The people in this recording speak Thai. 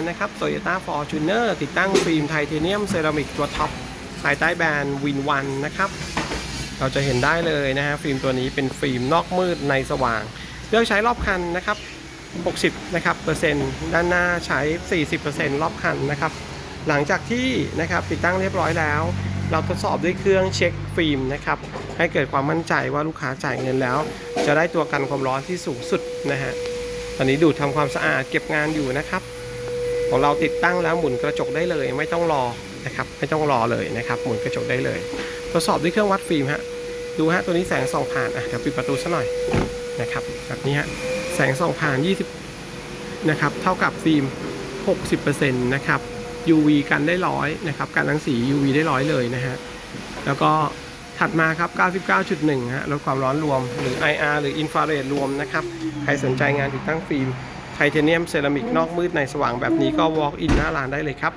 นด์นะครับ Toyota Fortuner ติดตั้งฟิล์มไทเทเนียมเซรามิกตัวท็อปภายใต้แบรนด์วินวันนะครับ เราจะเห็นได้เลยนะฮะฟิล์มตัวนี้เป็นฟิล์มนอกมืดในสว่าง เลือกใช้รอบคันนะครับ 60 นะครับเปอร์เซ็นต์ด้านหน้าใช้ 40%รอบคันนะครับ หลังจากที่นะครับติดตั้งเรียบร้อยแล้ว เราทดสอบด้วยเครื่องเช็คฟิล์มนะครับ ให้เกิดความมั่นใจว่าลูกค้าจ่ายเงินแล้ว จะได้ตัวกันความร้อนที่สูงสุดนะฮะตอนนี้ดูดทำความสะอาดเก็บงานอยู่นะครับ ของเราติดตั้งแล้วหมุนกระจกได้เลย ไม่ต้องรอนะครับไม่ต้องรอเลยนะครับ หมุนกระจกได้เลย ทดสอบด้วยเครื่องวัดฟิล์มฮะดูฮะตัวนี้แสงส่องผ่านอะเดี๋ยวปิดประตูซะหน่อยนะครับแบบนี้ฮะแสงส่องผ่าน 20นะครับเท่ากับฟิล์ม 60%นะครับ UV กันได้ร้อยนะครับการรังสี UV ได้ร้อยเลยนะฮะแล้วก็ถัดมาครับ 99.1 ฮะลดความร้อนรวม หรือ IR หรืออินฟราเรดรวมนะครับ ใครสนใจงานติดตั้งฟิล์ม ไทเทเนียมเซรามิกนอกมืดในสว่างแบบนี้ก็ walk in หน้าร้านได้เลยครับ